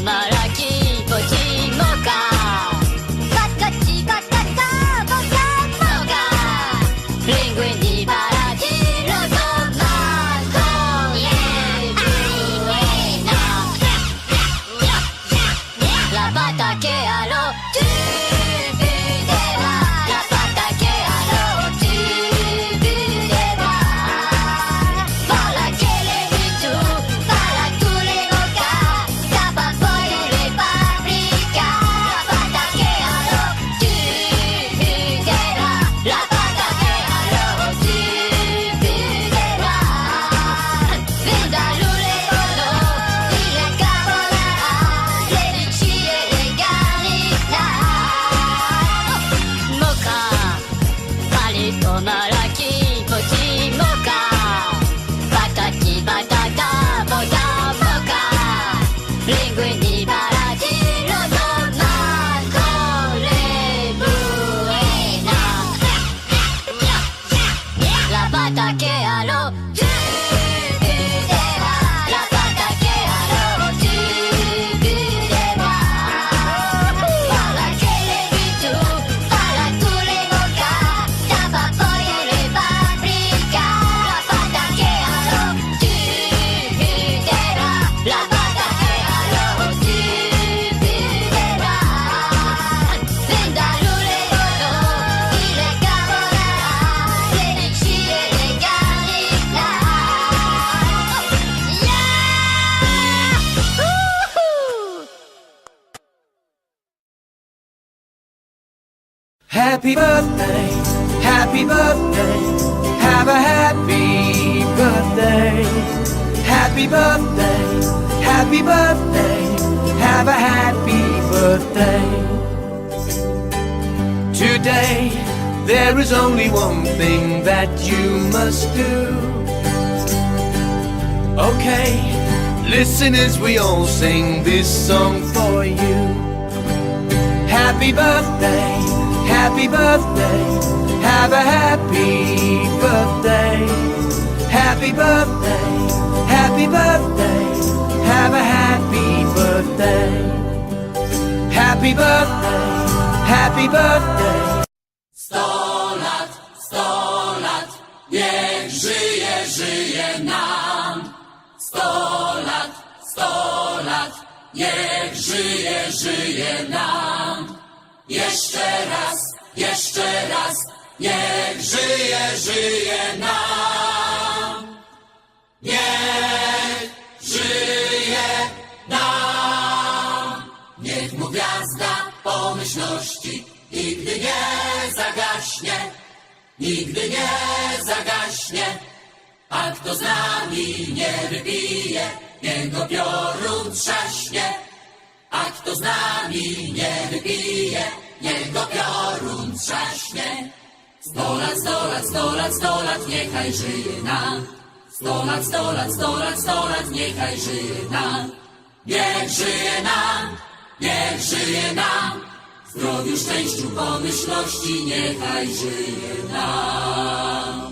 なら hasta que Happy birthday, happy birthday, have a happy birthday. Happy birthday, happy birthday, have a happy birthday. Today, there is only one thing that you must do. Okay, listen as we all sing this song for you. Happy birthday. Happy birthday, have a happy birthday. Happy birthday, happy birthday, have a happy birthday. Happy birthday, happy birthday. Sto lat, sto lat, niech żyje, żyje nam. Sto lat, sto lat, niech żyje, żyje nam. Jeszcze raz, jeszcze raz, niech żyje, żyje nam. Niech żyje nam. Niech mu gwiazda pomyślności nigdy nie zagaśnie, nigdy nie zagaśnie. A kto z nami nie wybije, jego piorun trzaśnie kto z nami nie wypije, niech go piorun trzaśnie. Sto lat, sto lat, sto lat, sto lat, niechaj żyje nam. Sto lat, sto lat, sto lat, sto lat, niechaj żyje nam. Niech żyje nam, niech żyje nam. Zdrowiu, szczęściu, pomyślności, niechaj żyje nam.